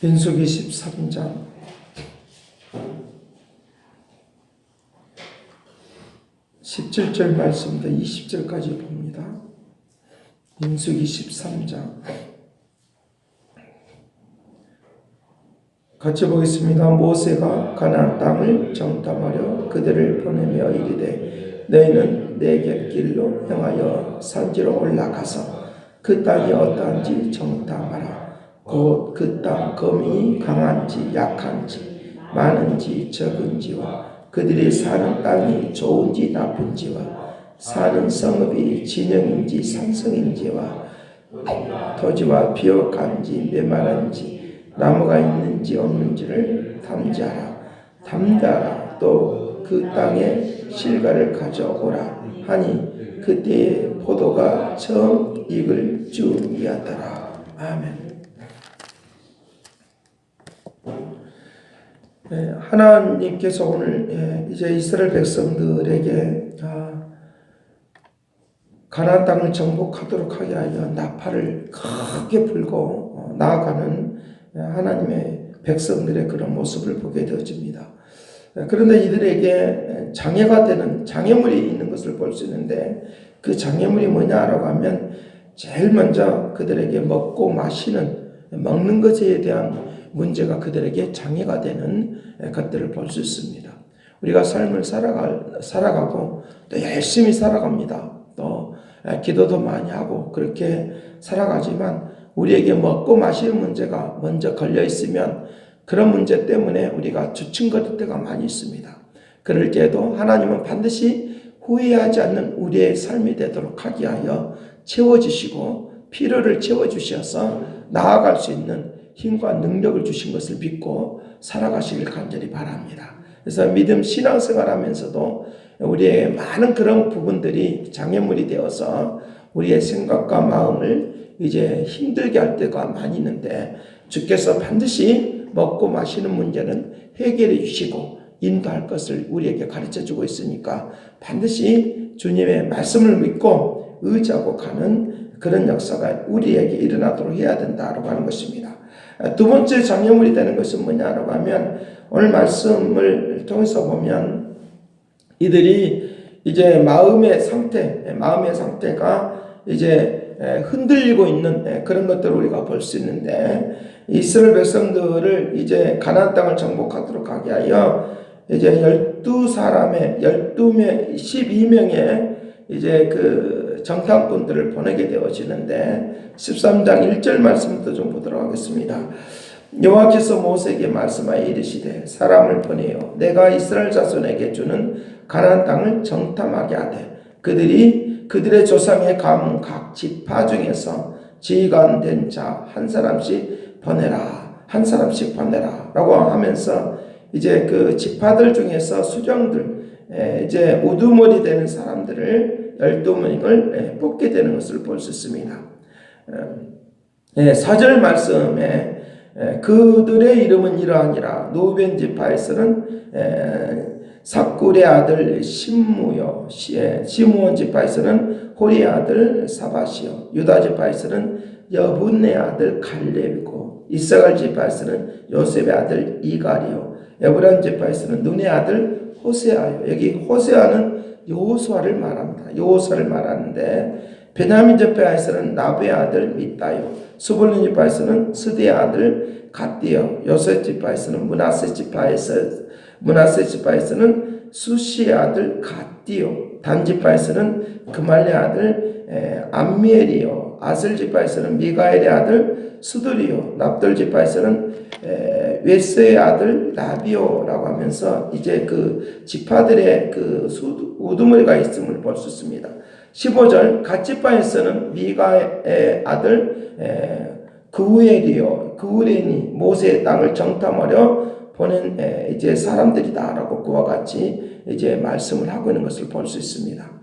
민수기 13장 17절 말씀부터 20절까지 봅니다. 민수기 13장 같이 보겠습니다. 모세가 가나안 땅을 정탐하려 그들을 보내며 이르되 너희는 내 곁 길로 행하여 산지로 올라가서 그 땅이 어떠한지 정탐하라. 곧 그땅 검이 강한지 약한지 많은지 적은지와 그들이 사는 땅이 좋은지 나쁜지와 사는 성읍이 진영인지 산성인지와 토지와 비옥한지 메마른지 나무가 있는지 없는지를 탐지하라. 탐지하라. 또 그 땅에 실과를 가져오라. 하니 그때에 포도가 처음 익을 즈음이었더라. 아멘. 하나님께서 오늘 예, 이제 이스라엘 백성들에게 아, 가나안 땅을 정복하도록 하게 하여 나팔을 크게 불고 어, 나아가는 예, 하나님의 백성들의 그런 모습을 보게 되어집니다. 예, 그런데 이들에게 장애가 되는 장애물이 있는 것을 볼 수 있는데 그 장애물이 뭐냐라고 하면 제일 먼저 그들에게 먹고 마시는 먹는 것에 대한 문제가 그들에게 장애가 되는 것들을 볼 수 있습니다. 우리가 삶을 살아갈, 살아가고 또 열심히 살아갑니다. 또 기도도 많이 하고 그렇게 살아가지만 우리에게 먹고 마시는 문제가 먼저 걸려 있으면 그런 문제 때문에 우리가 주춤거릴 때가 많이 있습니다. 그럴 때에도 하나님은 반드시 후회하지 않는 우리의 삶이 되도록 하게 하여 채워주시고 필요를 채워주셔서 나아갈 수 있는 힘과 능력을 주신 것을 믿고 살아가시길 간절히 바랍니다. 그래서 믿음 신앙생활 하면서도 우리의 많은 그런 부분들이 장애물이 되어서 우리의 생각과 마음을 이제 힘들게 할 때가 많이 있는데 주께서 반드시 먹고 마시는 문제는 해결해 주시고 인도할 것을 우리에게 가르쳐 주고 있으니까 반드시 주님의 말씀을 믿고 의지하고 가는 그런 역사가 우리에게 일어나도록 해야 된다고 하는 것입니다. 두 번째 장애물이 되는 것은 뭐냐라고 하면 오늘 말씀을 통해서 보면 이들이 이제 마음의 상태, 마음의 상태가 이제 흔들리고 있는 그런 것들을 우리가 볼 수 있는데 이스라엘 백성들을 이제 가나안 땅을 정복하도록 하게 하여 이제 열두 사람의 열두 명, 12명의 이제 그 정탐꾼들을 보내게 되어지는데 13장 1절 말씀부터 좀 보도록 하겠습니다. 여호와께서 모세에게 말씀하여 이르시되 사람을 보내어 내가 이스라엘 자손에게 주는 가나안 땅을 정탐하게 하되 그들이 그들의 조상의 가문 각 지파 중에서 지휘관된 자 한 사람씩 보내라 한 사람씩 보내라 라고 하면서 이제 그 지파들 중에서 수령들 이제 우두머리 되는 사람들을 열두 명을 뽑게 되는 것을 볼 수 있습니다. 사절 말씀에 그들의 이름은 이러하니라 노벤 지파에서는 사꿀의 아들 심무요 시므온 지파에서는 호리의 아들 사바시요 유다 지파에서는 여분의 아들 갈렙이고 이사갈 지파에서는 요셉의 아들 이갈이요 에브란 지파에서는 눈의 아들 호세아요 여기 호세아는 여호수아를 말합니다. 여호수아를 말하는데 베냐민 지파에서는 나부의 아들 미다요 수볼린 지파에서는 스디의 아들 갓디요 요셉 지파에서는 문하세 지파에서 문하세 지파에서는 수시의 아들 갓디요 단 지파에서는 그말의 아들 암미엘이요 아슬 지파에서는 미가엘의 아들 수돌이요 납돌 지파에서는 웨스의 아들 라비오라고 하면서 이제 그 지파들의 그 우두머리가 있음을 볼 수 있습니다. 15절 갓지파에서는 미가의 아들 그우엘이요 그우렌이 모세의 땅을 정탐하려 보낸 이제 사람들이다라고 그와 같이 이제 말씀을 하고 있는 것을 볼 수 있습니다.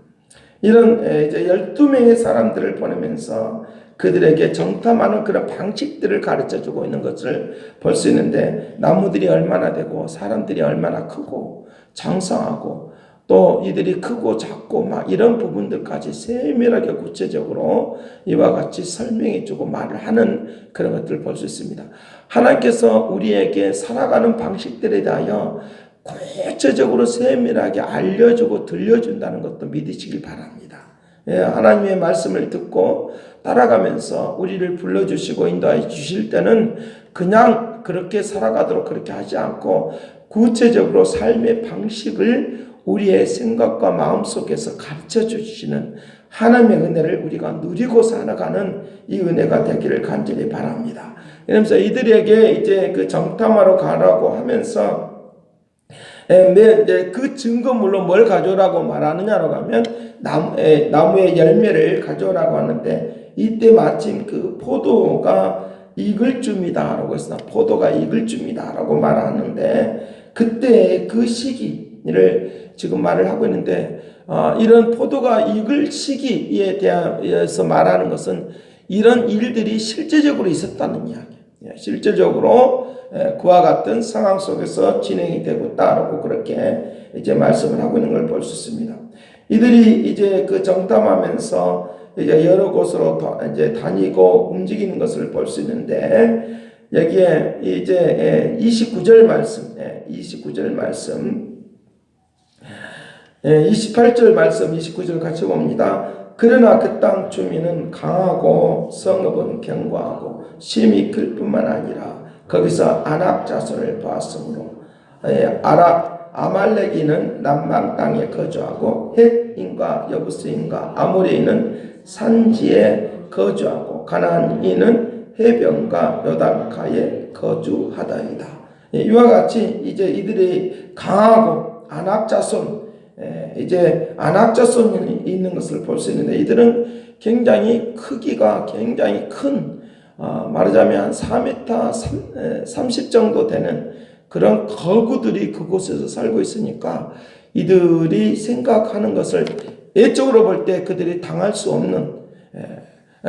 이런 이제 12명의 사람들을 보내면서 그들에게 정탐하는 그런 방식들을 가르쳐 주고 있는 것을 볼 수 있는데 나무들이 얼마나 되고 사람들이 얼마나 크고 장성하고 또 이들이 크고 작고 막 이런 부분들까지 세밀하게 구체적으로 이와 같이 설명해 주고 말을 하는 그런 것들을 볼 수 있습니다. 하나님께서 우리에게 살아가는 방식들에 대하여 구체적으로 세밀하게 알려주고 들려준다는 것도 믿으시길 바랍니다. 예, 하나님의 말씀을 듣고 따라가면서 우리를 불러주시고 인도해 주실 때는 그냥 그렇게 살아가도록 그렇게 하지 않고 구체적으로 삶의 방식을 우리의 생각과 마음 속에서 가르쳐 주시는 하나님의 은혜를 우리가 누리고 살아가는 이 은혜가 되기를 간절히 바랍니다. 그러면서 이들에게 이제 그 정탐하러 가라고 하면서 이제 그 증거물로 뭘 가져오라고 말하느냐라고 하면 에, 나무의 열매를 가져오라고 하는데 이때 마침 그 포도가 익을 쯤이다 라고 했으나 포도가 익을 쯤이다 라고 말하는데 그때 그 시기를 지금 말을 하고 있는데 어, 이런 포도가 익을 시기에 대해서 말하는 것은 이런 일들이 실제적으로 있었다는 이야기. 예, 실제적으로 예, 그와 같은 상황 속에서 진행이 되고 있다라고 그렇게 이제 말씀을 하고 있는 걸 볼 수 있습니다. 이들이 이제 그 정탐하면서 이제 여러 곳으로 더 이제 다니고 움직이는 것을 볼 수 있는데 여기에 이제 29절 말씀, 29절 말씀, 28절 말씀, 29절 같이 봅니다. 그러나 그 땅 주민은 강하고 성읍은 견고하고 심이 클 뿐만 아니라 거기서 아낙 자손을 보았으므로 예, 아라 아말렉이는 남방 땅에 거주하고 헷인과 여부스인과 아모리인은 산지에 거주하고 가나안인은 해변과 요단가에 거주하다이다. 예, 이와 같이 이제 이들이 강하고 아낙 자손 예, 이제 안악자손이 있는 것을 볼 수 있는데 이들은 굉장히 크기가 굉장히 큰 어, 말하자면 4m 30 정도 되는 그런 거구들이 그곳에서 살고 있으니까 이들이 생각하는 것을 예적으로 볼 때 그들이 당할 수 없는 예,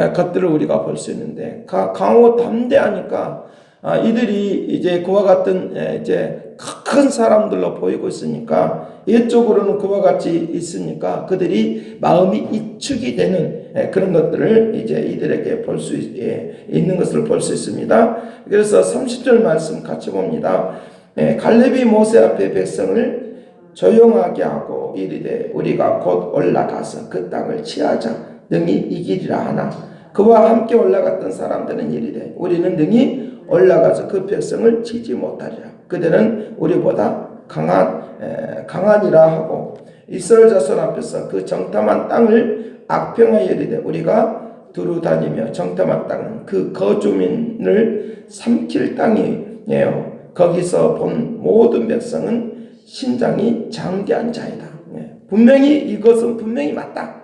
예, 것들을 우리가 볼 수 있는데 가- 강하고 담대하니까 아, 이들이 이제 그와 같은 예, 이제 큰 사람들로 보이고 있으니까 이쪽으로는 그와 같이 있으니까 그들이 마음이 이축이 되는 예, 그런 것들을 이제 이들에게 볼 수 있는 것을 볼 수 있습니다. 그래서 30절 말씀 같이 봅니다. 예, 갈렙이 모세 앞에 백성을 조용하게 하고 이르되 우리가 곧 올라가서 그 땅을 취하자 능히 이기리라 하나 그와 함께 올라갔던 사람들은 이르되 우리는 능히 올라가서 그 백성을 치지 못하리라 그들은 우리보다 강한 에, 강하니라 하고 이스라엘 자손 앞에서 그 정탐한 땅을 악평하여 이르되 우리가 두루 다니며 정탐한 땅은 그 거주민을 삼킬 땅이에요 거기서 본 모든 백성은 신장이 장대한 자이다. 예, 분명히 이것은 분명히 맞다.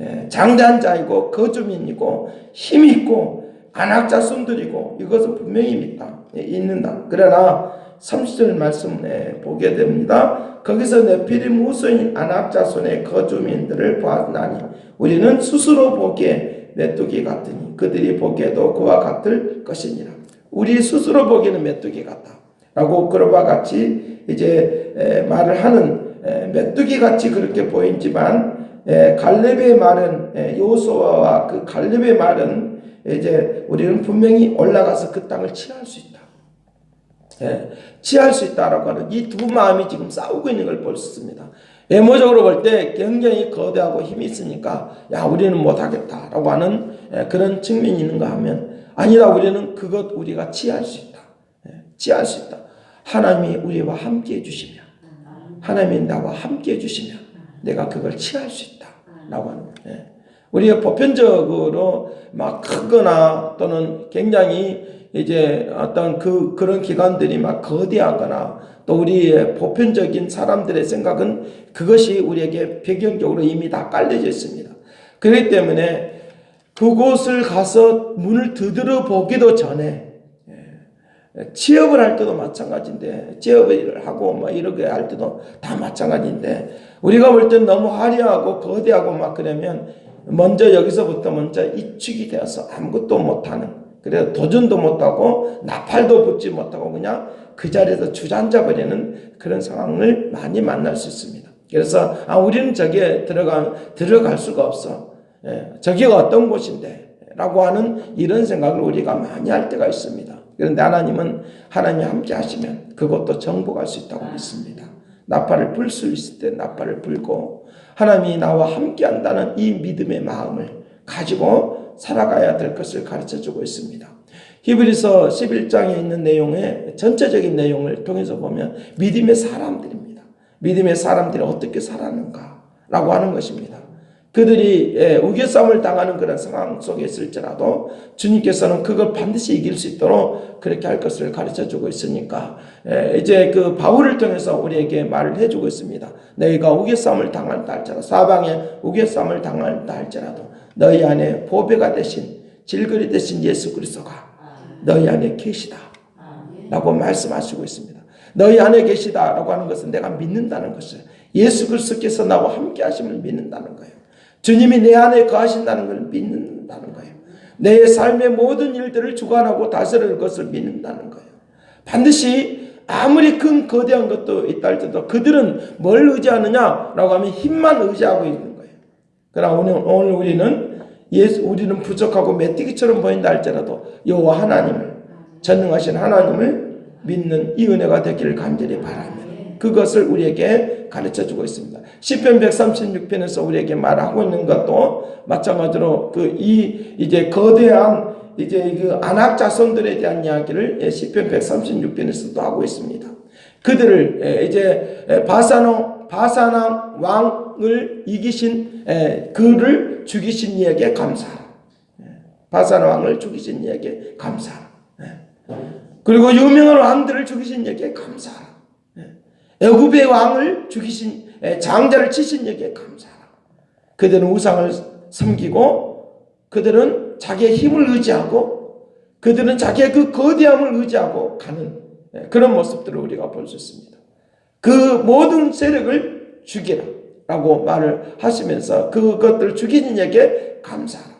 예, 장대한 자이고 거주민이고 힘이 있고 안악자 손들이고 이것은 분명히 믿다. 예, 있는다. 그러나 30절 말씀에 보게 됩니다. 거기서 네피림 후손인 안악자 손의 거주민들을 보았나니 우리는 스스로 보기에 메뚜기 같으니 그들이 보기에도 그와 같을 것이니라. 우리 스스로 보기에는 메뚜기 같다. 라고 그와 같이 이제 에, 말을 하는 에, 메뚜기 같이 그렇게 보이지만 에, 갈렙의 말은 에, 요호수아와 그 갈렙의 말은 이제 우리는 분명히 올라가서 그 땅을 취할 수 있다. 예, 취할 수 있다라고 하는 이 두 마음이 지금 싸우고 있는 걸 볼 수 있습니다. 외모적으로 볼 때 굉장히 거대하고 힘이 있으니까 야 우리는 못하겠다라고 하는 예, 그런 측면이 있는가 하면 아니다 우리는 그것 우리가 취할 수 있다. 예, 취할 수 있다. 하나님이 우리와 함께 해주시면 하나님이 나와 함께 해주시면 내가 그걸 취할 수 있다. 라고 하는 예. 우리가 보편적으로 막 크거나 또는 굉장히 이제 어떤 그 그런 기관들이 막 거대하거나 또 우리의 보편적인 사람들의 생각은 그것이 우리에게 배경적으로 이미 다 깔려져 있습니다. 그렇기 때문에 그곳을 가서 문을 두드려 보기도 전에 취업을 할 때도 마찬가지인데 취업을 하고 뭐 이렇게 할 때도 다 마찬가지인데 우리가 볼 땐 너무 화려하고 거대하고 막 그러면 먼저 여기서부터 먼저 이축이 되어서 아무것도 못하는 그래서 도전도 못하고 나팔도 붙지 못하고 그냥 그 자리에서 주저앉아 버리는 그런 상황을 많이 만날 수 있습니다. 그래서 아 우리는 저기에 들어가 들어갈 수가 없어. 예, 저기가 어떤 곳인데? 라고 하는 이런 생각을 우리가 많이 할 때가 있습니다. 그런데 하나님은 하나님이 함께 하시면 그것도 정복할 수 있다고 믿습니다. 나팔을 불 수 있을 때 나팔을 불고 하나님이 나와 함께 한다는 이 믿음의 마음을 가지고 살아가야 될 것을 가르쳐 주고 있습니다. 히브리서 11장에 있는 내용의 전체적인 내용을 통해서 보면 믿음의 사람들입니다. 믿음의 사람들이 어떻게 살았는가라고 하는 것입니다. 그들이 예, 우겨싸움을 당하는 그런 상황 속에 있을지라도 주님께서는 그걸 반드시 이길 수 있도록 그렇게 할 것을 가르쳐 주고 있으니까 예, 이제 그 바울을 통해서 우리에게 말을 해주고 있습니다. 너희가 우겨싸움을 당한다 할지라도 사방에 우겨싸움을 당한다 할지라도 너희 안에 보배가 되신 질거리 되신 예수 그리스도가 너희 안에 계시다 라고 말씀하시고 있습니다. 너희 안에 계시다라고 하는 것은 내가 믿는다는 것을 예수 그리스도께서 나와 함께 하심을 믿는다는 거예요. 주님이 내 안에 거하신다는 걸 믿는다는 거예요. 내 삶의 모든 일들을 주관하고 다스릴 것을 믿는다는 거예요. 반드시 아무리 큰 거대한 것도 있다 할지라도 그들은 뭘 의지하느냐라고 하면 힘만 의지하고 있는 거예요. 그러나 오늘, 오늘 우리는 예수, 우리는 부족하고 메뚜기처럼 보인다 할지라도 여호와 하나님을 전능하신 하나님을 믿는 이 은혜가 되기를 간절히 바라며 그것을 우리에게 가르쳐 주고 있습니다. 시편 136편에서 우리에게 말하고 있는 것도 마찬가지로 그 이 이제 거대한 이제 그 안악 자손들에 대한 이야기를 예, 시편 136편에서도 하고 있습니다. 그들을 예, 이제 바사노 바사나 왕을 이기신 예, 그를 죽이신 이에게 감사하라. 바사나 왕을 죽이신 이에게 감사하라. 그리고 유명한 왕들을 죽이신 이에게 감사하라. 애굽의 왕을 죽이신 장자를 치신 여기에 감사하라. 그들은 우상을 섬기고 그들은 자기의 힘을 의지하고 그들은 자기의 그 거대함을 의지하고 가는 그런 모습들을 우리가 볼 수 있습니다. 그 모든 세력을 죽이라 라고 말을 하시면서 그것들을 죽이는 에게 감사하라.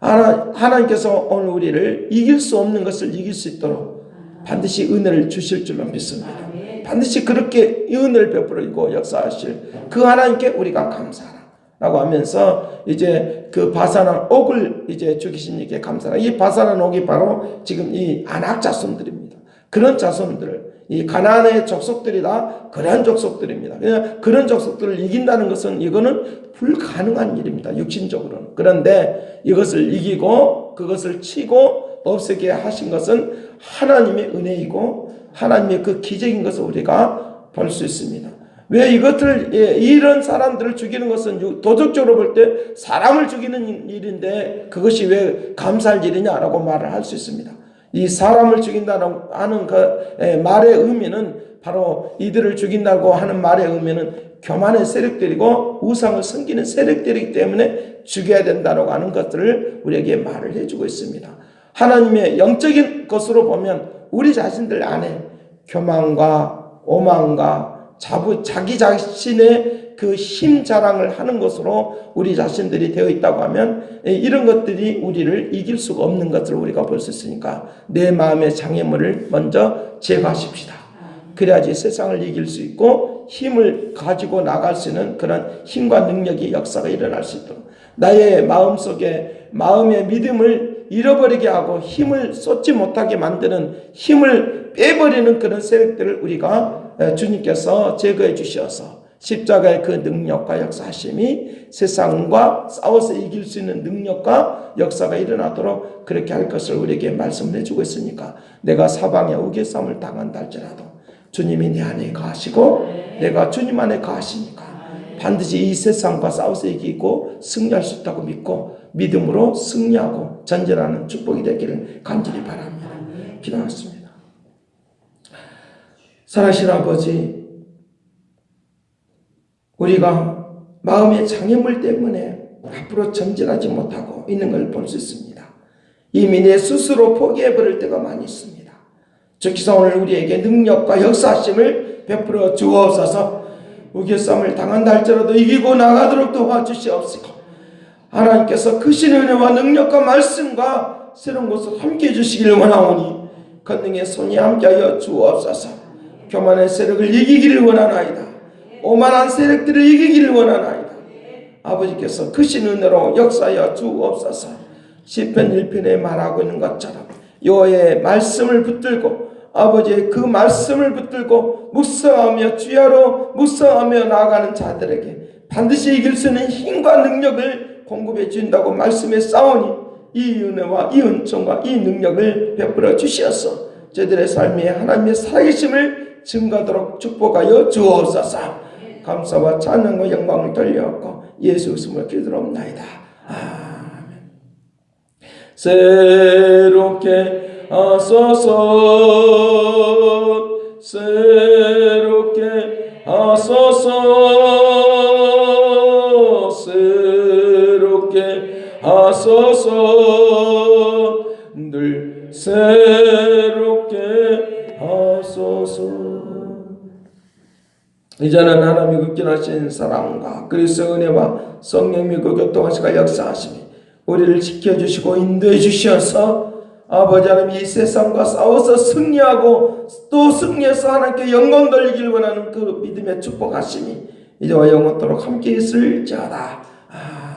하나, 하나님께서 오늘 우리를 이길 수 없는 것을 이길 수 있도록 반드시 은혜를 주실 줄로 믿습니다. 반드시 그렇게 은혜를 베풀고 역사하실 그 하나님께 우리가 감사하라. 라고 하면서 이제 그 바사난 옥을 이제 죽이신 이게 감사하라. 이 바사난 옥이 바로 지금 이 안악 자손들입니다. 그런 자손들, 이 가나안의 족속들이 다. 그러한 족속들입니다. 그냥 그런 족속들을 이긴다는 것은 이거는 불가능한 일입니다. 육신적으로는. 그런데 이것을 이기고 그것을 치고 없애게 하신 것은 하나님의 은혜이고 하나님의 그 기적인 것을 우리가 볼 수 있습니다. 왜 이것을 예, 이런 사람들을 죽이는 것은 도덕적으로 볼 때 사람을 죽이는 일인데 그것이 왜 감사할 일이냐라고 말을 할 수 있습니다. 이 사람을 죽인다는 하는 그 예, 말의 의미는 바로 이들을 죽인다고 하는 말의 의미는 교만의 세력들이고 우상을 섬기는 세력들이기 때문에 죽여야 된다고 하는 것들을 우리에게 말을 해주고 있습니다. 하나님의 영적인 것으로 보면 우리 자신들 안에 교만과 오만과 자부, 자기 자신의 그 힘 자랑을 하는 것으로 우리 자신들이 되어 있다고 하면 이런 것들이 우리를 이길 수가 없는 것들을 우리가 볼 수 있으니까 내 마음의 장애물을 먼저 제거하십시다. 그래야지 세상을 이길 수 있고 힘을 가지고 나갈 수 있는 그런 힘과 능력의 역사가 일어날 수 있도록 나의 마음속에 마음의 믿음을 잃어버리게 하고 힘을 쏟지 못하게 만드는 힘을 빼버리는 그런 세력들을 우리가 주님께서 제거해 주셔서 십자가의 그 능력과 역사하심이 세상과 싸워서 이길 수 있는 능력과 역사가 일어나도록 그렇게 할 것을 우리에게 말씀해 주고 있으니까 내가 사방에 우겨싸움을 당한다 할지라도 주님이 내 안에 가시고 내가 주님 안에 가시니까 반드시 이 세상과 싸워서 이기고 승리할 수 있다고 믿고 믿음으로 승리하고 전진하는 축복이 되기를 간절히 바랍니다. 기도하겠습니다. 사랑하신 아버지, 우리가 마음의 장애물 때문에 앞으로 전진하지 못하고 있는 걸 볼 수 있습니다. 이미 내 스스로 포기해버릴 때가 많이 있습니다. 주께서 오늘 우리에게 능력과 역사심을 베풀어 주옵소서 우겨싸움을 당한다 할지라도 이기고 나가도록 도와주시옵시고 하나님께서 크신 은혜와 능력과 말씀과 새로운 것을 함께 해주시기를 원하오니 권능의 손이 함께하여 주옵소서 교만의 세력을 이기기를 원하나이다 오만한 세력들을 이기기를 원하나이다. 아버지께서 크신 은혜로 역사여 주옵소서. 시편 1편에 말하고 있는 것처럼 여호와의 말씀을 붙들고 아버지의 그 말씀을 붙들고 묵상하며 주야로 묵상하며 나아가는 자들에게 반드시 이길 수 있는 힘과 능력을 공급해 준다고 말씀에 싸우니 이 은혜와 이 은총과 이 능력을 베풀어 주시어서 저들의 삶에 하나님의 살아계심을 증가하도록 축복하여 주옵소서. 감사와 찬양과 영광을 돌려왔고 예수 웃음을 기도합나이다. 아멘. 새롭게 하소서 새롭게 하소서 하소서 늘 새롭게 하소서 이제는 하나님이 극진하신 사랑과 그리스도 은혜와 성령의 그 교통하시가 역사하시니 우리를 지켜주시고 인도해 주시어서 아버지 하나님 이 세상과 싸워서 승리하고 또 승리해서 하나님께 영광 돌리길 원하는 그 믿음의 축복하시니 이제와 영원토록 함께 있을지어다. 아.